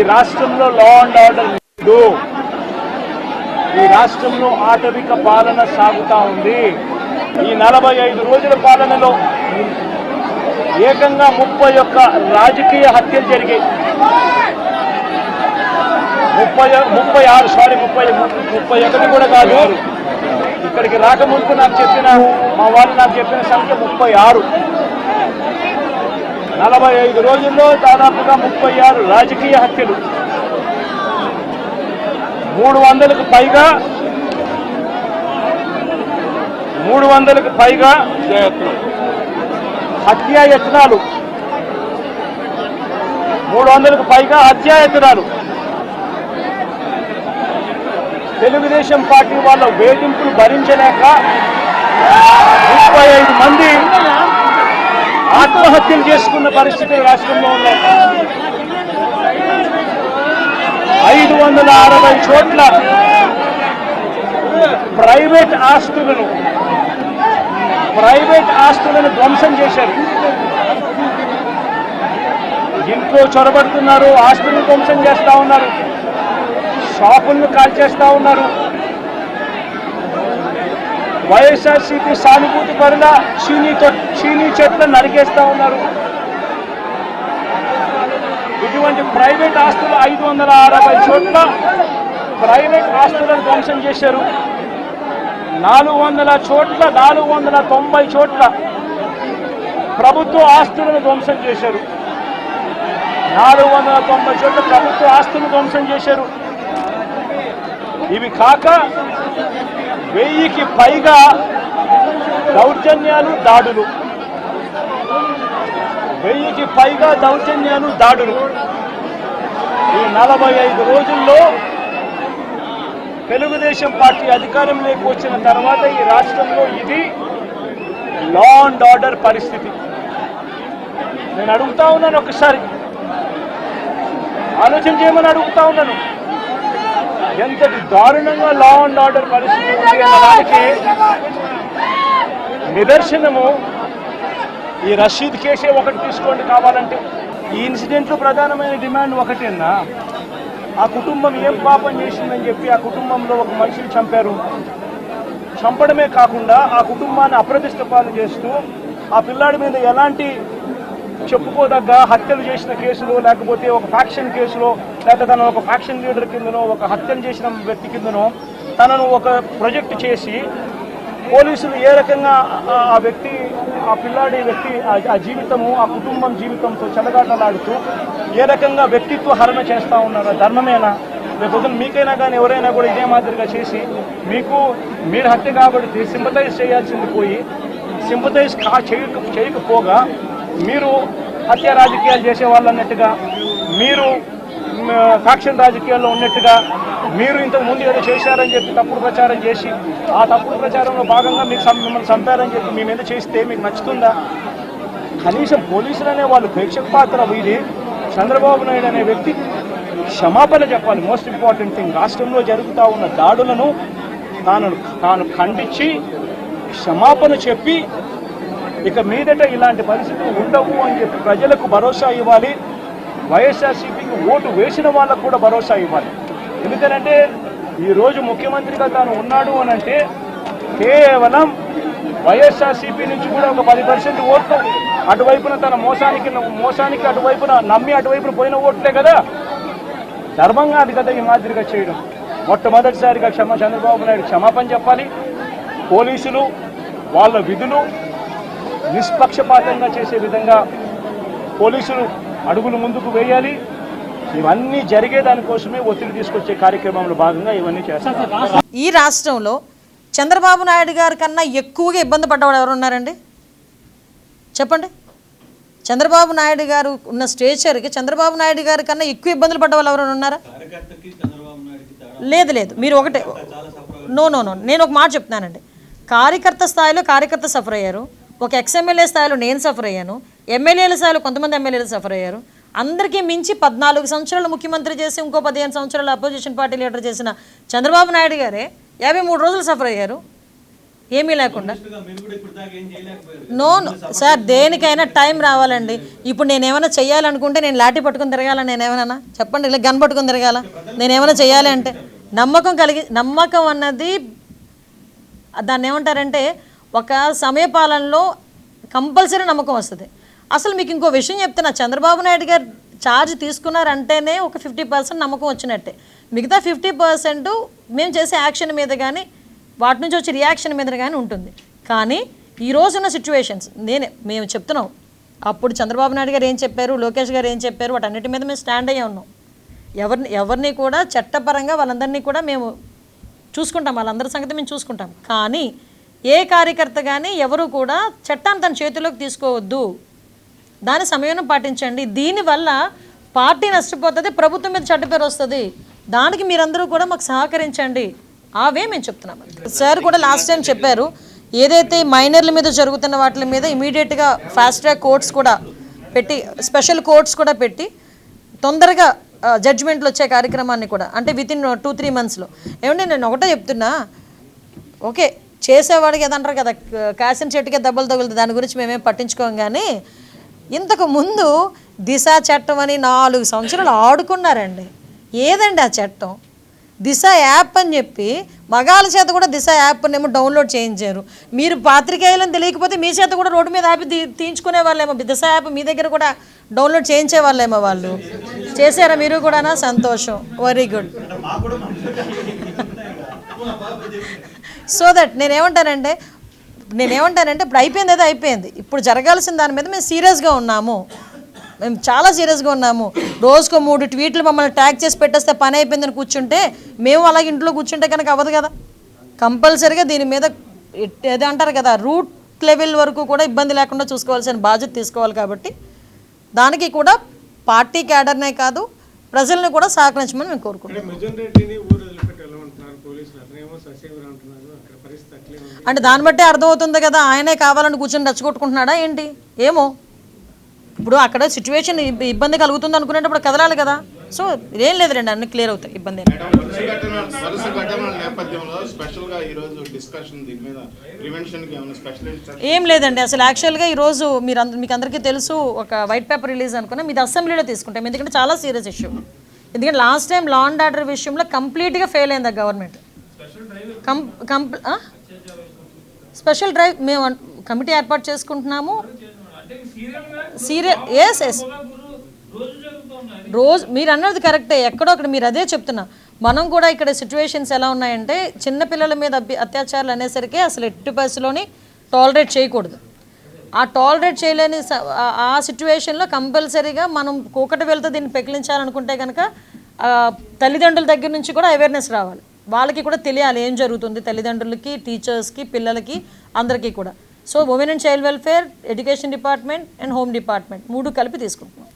ఈ రాష్ట్రంలో లా and order లేదు. ఈ రాష్ట్రంలో ఆటవిక పాలన సాగుతా ఉంది. ఈ నలభై ఐదు రోజుల పాలనలో ఏకంగా ముప్పై ఒక్క రాజకీయ హత్యలు జరిగాయి. ముప్పై ముప్పై ఆరు సారీ ముప్పై ముప్పై ఒకటి కూడా కాదు. ఇక్కడికి రాకముందు నాకు చెప్పిన మా వాళ్ళు నాకు చెప్పిన సంఖ్య ముప్పై ఆరు. నలభై ఐదు రోజుల్లో దాదాపుగా ముప్పై ఆరు రాజకీయ హత్యలు. మూడు వందలకు పైగా మూడు వందలకు పైగా హత్యాయత్నాలు మూడు వందలకు పైగా హత్యాయత్నాలు తెలుగుదేశం పార్టీ వాళ్ళ వేధింపులు భరించలేక ముప్పై ఐదు మంది ఆత్మహత్యలు చేసుకున్న పరిస్థితులు రాష్ట్రంలో ఉన్నాయి. ఐదు వందల అరవై చోట్ల ప్రైవేట్ ఆస్తులను ప్రైవేట్ ఆస్తులను ధ్వంసం చేశారు. ఇంట్లో చొరబడుతున్నారు ఆస్తులను ధ్వంసం చేస్తా ఉన్నారు. షాపులను కాల్చేస్తా ఉన్నారు. వైఎస్ఆర్సీపీ సానుభూతి పరుల చీనీ చీనీ చెట్లను నరికేస్తా ఉన్నారు. ఇటువంటి ప్రైవేట్ ఆస్తులు ఐదు వందల అరవై చోట్ల ప్రైవేట్ ఆస్తులను ధ్వంసం చేశారు. నాలుగు వందల చోట్ల నాలుగు వందల తొంభై చోట్ల ప్రభుత్వ ఆస్తులను ధ్వంసం చేశారు. నాలుగు వందల తొంభై చోట్ల ప్రభుత్వ ఆస్తులను ధ్వంసం చేశారు. ఇవి కాక వెయ్యికి పైగా దౌర్జన్యాలు దాడులు. వెయ్యికి పైగా దౌర్జన్యాలు దాడులు. ఈ నలభై ఐదు రోజుల్లో తెలుగుదేశం పార్టీ అధికారంలోకి వచ్చిన తర్వాత ఈ రాష్ట్రంలో ఇది లా అండ్ ఆర్డర్ పరిస్థితి. నేను అడుగుతా ఉన్నాను ఒకసారి. ఆలోచన చేయమని అడుగుతా ఉన్నాను. ఎంతటి దారుణంగా లా అండ్ ఆర్డర్ పరిస్థితి ఉంది అన్నదానికి నిదర్శనము ఈ రషీద్ కేసే ఒకటి తీసుకోండి కావాలంటే. ఈ ఇన్సిడెంట్లో ప్రధానమైన డిమాండ్ ఒకటేనా? ఆ కుటుంబం ఏం పాపం చేసిందని చెప్పి ఆ కుటుంబంలో ఒక మనిషిని చంపారు. చంపడమే కాకుండా ఆ కుటుంబాన్ని అప్రతిష్ట పాలు చేస్తూ ఆ పిల్లాడి మీద ఎలాంటి చెప్పుకోదగ్గ హత్యలు చేసిన కేసులో లేకపోతే ఒక ఫ్యాక్షన్ కేసులో లేకపోతే తను ఒక ఫ్యాక్షన్ లీడర్ కిందనో ఒక హత్యలు చేసిన వ్యక్తి కిందనో తనను ఒక ప్రొజెక్ట్ చేసి పోలీసులు ఏ రకంగా ఆ- వ్యక్తి ఆ పిల్లాడి వ్యక్తి ఆ- జీవితము ఆ కుటుంబం జీవితంతో చెలగాటలాడుతూ ఏ రకంగా వ్యక్తిత్వ హరణ చేస్తూ ఉన్నారు? ధర్మమేనా? రేపు మీకైనా కానీ ఎవరైనా కూడా ఇదే మాదిరిగా చేసి మీకు మీరు హత్య కాబట్టి సింపతైజ్ చేయాల్సింది పోయి సింపతైజ్ కా చేయక చేయకపోగా మీరు హత్య రాజకీయాలు చేసే వాళ్ళు అన్నట్టుగా మీరు మ్, ఫ్యాక్షన్ రాజకీయాల్లో ఉన్నట్టుగా మీరు ఇంతకు ముందు ఏదో చేశారని చెప్పి తప్పుడు ప్రచారం చేసి ఆ తప్పుడు ప్రచారంలో భాగంగా మీకు మిమ్మల్ని చంపారని చెప్పి మీ మీద చేస్తే మీకు నచ్చుతుందా? కనీసం పోలీసులు అనే వాళ్ళు ప్రేక్షక పాత్ర వీరి చంద్రబాబు నాయుడు అనే వ్యక్తి క్షమాపణ చెప్పాలి. మోస్ట్ ఇంపార్టెంట్ థింగ్ రాష్ట్రంలో జరుగుతూ ఉన్న దాడులను తాను తాను ఖండించి క్షమాపణ చెప్పి ఇక మీదట ఇలాంటి పరిస్థితులు ఉండవు అని చెప్పి ప్రజలకు భరోసా ఇవ్వాలి. వైఎస్ఆర్సీపీకి ఓటు వేసిన వాళ్ళకు కూడా భరోసా ఇవ్వాలి. ఎందుకనంటే ఈరోజు ముఖ్యమంత్రిగా తాను ఉన్నాడు అని అంటే కేవలం వైఎస్ఆర్సీపీ నుంచి కూడా ఒక పది పర్సెంట్ ఓట్లు అటువైపున తన మోసానికి మోసానికి అటువైపున నమ్మి అటువైపున పోయిన ఓట్లే కదా. ధర్మంగా అది కదా ఈ మాదిరిగా చేయడం. మొట్టమొదటిసారిగా క్షమ చంద్రబాబు నాయుడు క్షమాపణ చెప్పాలి. పోలీసులు వాళ్ళ విధులు నిష్పక్షపాతంగా చేసే విధంగా పోలీసులు అడుగులు ముందుకు వేయాలి. ఇవన్నీ జరిగే దానికోసమే ఒత్తిడి తీసుకొచ్చే కార్యక్రమంలో భాగంగా ఇవన్నీ చేస్తారు ఈ రాష్ట్రంలో చంద్రబాబు నాయుడు గారి కన్నా ఎక్కువగా ఇబ్బంది పడ్డవాడు ఎవరు ఉన్నారండి? చెప్పండి. చంద్రబాబు నాయుడు గారు ఉన్న స్టేచర్కి చంద్రబాబు నాయుడు గారి కన్నా ఎక్కువ ఇబ్బందులు పడ్డ వాళ్ళు ఎవరైనా ఉన్నారా? లేదు. లేదు మీరు ఒకటే నో నో నో. నేను ఒక మాట చెప్తున్నానండి. కార్యకర్త స్థాయిలో కార్యకర్త సఫర్ అయ్యారు. ఒక ఎక్స్ఎమ్మెల్యే స్థాయిలో నేను సఫర్ అయ్యాను. ఎమ్మెల్యేల స్థాయిలో కొంతమంది ఎమ్మెల్యేలు సఫర్ అయ్యారు. అందరికీ మించి పద్నాలుగు సంవత్సరాలు ముఖ్యమంత్రి చేసి ఇంకో పదిహేను సంవత్సరాలు అపోజిషన్ పార్టీ లీడర్ చేసిన చంద్రబాబు నాయుడు గారే యాభై మూడు రోజులు సఫర్ అయ్యారు. ఏమీ లేకుండా. నో సార్ దేనికైనా టైం రావాలండి. ఇప్పుడు నేను ఏమైనా చేయాలనుకుంటే నేను లాఠీ పట్టుకుని తిరగాల? నేను ఏమైనా చెప్పండి ఇలా గన్ పట్టుకుని తిరగాల? నేను ఏమైనా చేయాలి అంటే నమ్మకం కలిగి నమ్మకం అన్నది దాన్ని ఏమంటారంటే ఒక సమయపాలనలో కంపల్సరీ నమ్మకం వస్తుంది. అసలు మీకు ఇంకో విషయం చెప్తున్నా చంద్రబాబు నాయుడు గారు ఛార్జ్ తీసుకున్నారంటేనే ఒక ఫిఫ్టీ పర్సెంట్ నమ్మకం వచ్చినట్టే. మిగతా ఫిఫ్టీ పర్సెంట్ మేము చేసే యాక్షన్ మీద కానీ వాటి నుంచి వచ్చే రియాక్షన్ మీద కానీ ఉంటుంది. కానీ ఈ రోజున్న సిచ్యువేషన్స్ నేనే మేము చెప్తున్నాం. అప్పుడు చంద్రబాబు నాయుడు గారు ఏం చెప్పారు లోకేష్ గారు ఏం చెప్పారు వాటన్నిటి మీద మేము స్టాండ్ అయ్యే ఉన్నాం. ఎవరిని ఎవరిని కూడా చట్టపరంగా వాళ్ళందరినీ కూడా మేము చూసుకుంటాం వాళ్ళందరి సంగతి మేము చూసుకుంటాం. కానీ ఏ కార్యకర్త కానీ ఎవరు కూడా చట్టాన్ని తన చేతిలోకి తీసుకోవద్దు. దాని సమయం పాటించండి. దీనివల్ల పార్టీ నష్టపోతుంది ప్రభుత్వం మీద చెడ్డ పేరు వస్తుంది. దానికి మీరందరూ కూడా మాకు సహకరించండి. అవే మేము చెప్తున్నాం. సార్ కూడా లాస్ట్ టైం చెప్పారు ఏదైతే మైనర్ల మీద జరుగుతున్న వాటి మీద ఇమీడియట్గా ఫాస్ట్ ట్రాక్ కోర్ట్స్ కూడా పెట్టి స్పెషల్ కోర్ట్స్ కూడా పెట్టి తొందరగా జడ్జిమెంట్లు వచ్చే కార్యక్రమాన్ని కూడా అంటే విత్ ఇన్ టూ త్రీ మంత్స్లో ఏమంటే నేను ఒకటే చెప్తున్నా. ఓకే చేసేవాడికి ఏదంటారు కదా కాసిన చెట్టుకే దెబ్బలు తగులుతుంది దాని గురించి మేమేం పట్టించుకోం కానీ ఇంతకు ముందు దిశ చట్టం అని నాలుగు సంవత్సరాలు ఆడుకున్నారండి. ఏదండి ఆ చట్టం? దిశ యాప్ అని చెప్పి మగాళ్ళ చేత కూడా దిశ యాప్ ఏమో డౌన్లోడ్ చేయించారు. మీరు పాత్రికేయులను తెలియకపోతే మీ చేత కూడా రోడ్డు మీద యాప్ తీ- తీయించుకునే వాళ్ళేమో దిశ యాప్ మీ దగ్గర కూడా డౌన్లోడ్ చేయించే వాళ్ళేమో వాళ్ళు. చేశారా మీరు కూడానా? సంతోషం. వెరీ గుడ్ సో దట్ నేనేమంటానంటే నేనేమంటానంటే ఇప్పుడు అయిపోయింది ఏదో అయిపోయింది. ఇప్పుడు జరగాల్సిన దాని మీద మేము సీరియస్గా ఉన్నాము. మేము చాలా సీరియస్గా ఉన్నాము. రోజుకో మూడు ట్వీట్లు మమ్మల్ని ట్యాగ్ చేసి పెట్టేస్తే పని అయిపోయిందని కూర్చుంటే మేము అలాగే ఇంట్లో కూర్చుంటే కనుక అవ్వదు కదా. కంపల్సరీగా దీని మీద ఏదో అంటారు కదా రూట్ లెవెల్ వరకు కూడా ఇబ్బంది లేకుండా చూసుకోవాల్సిన బాధ్యత తీసుకోవాలి కాబట్టి దానికి కూడా పార్టీ క్యాడర్నే కాదు ప్రజల్ని కూడా సహకరించమని మేము కోరుకుంటున్నాం. అంటే దాన్ని బట్టి అర్థమవుతుంది కదా ఆయనే కావాలని కూర్చొని రెచ్చగొట్టుకుంటున్నాడా ఏంటి? ఏమో. ఇప్పుడు అక్కడ సిచ్యువేషన్ ఇబ్బంది కలుగుతుంది అనుకునేటప్పుడు కదలాలి కదా. సో ఏం లేదు రండి అన్ని క్లియర్ అవుతాయి ఇబ్బంది ఏం లేదండి అసలు యాక్చువల్గా ఈరోజు మీరు మీకు అందరికీ తెలుసు ఒక వైట్ పేపర్ రిలీజ్ అనుకున్నా మీది అసెంబ్లీలో తీసుకుంటాం ఎందుకంటే చాలా సీరియస్ ఇష్యూ ఎందుకంటే last time law and order విషయంలో కంప్లీట్గా ఫెయిల్ అయింది government com comp special drive మేము కమిటీ ఏర్పాటు చేసుకుంటున్నాము. సీరియల్ ఎస్ ఎస్ రోజు మీరు అన్నది కరెక్టే ఎక్కడో అక్కడ మీరు అదే చెప్తున్నా. మనం కూడా ఇక్కడ సిచ్యువేషన్స్ ఎలా ఉన్నాయంటే చిన్న పిల్లల మీద అత్యాచారాలు అనేసరికి అసలు ఎట్టి బస్సులోని టాలరేట్ చేయకూడదు. ఆ టాలరేట్ చేయలేని స- ఆ- సిచ్యువేషన్లో కంపల్సరీగా మనం కూకటి వెళ్తే దీన్ని పెకిలించాలనుకుంటే కనుక తల్లిదండ్రుల దగ్గర నుంచి కూడా అవేర్నెస్ రావాలి. వాళ్ళకి కూడా తెలియాలి ఏం జరుగుతుంది తల్లిదండ్రులకి టీచర్స్కి పిల్లలకి అందరికీ కూడా. So women and child welfare education department and home department మూడు కలిపి తీసుకుంటున్నాం.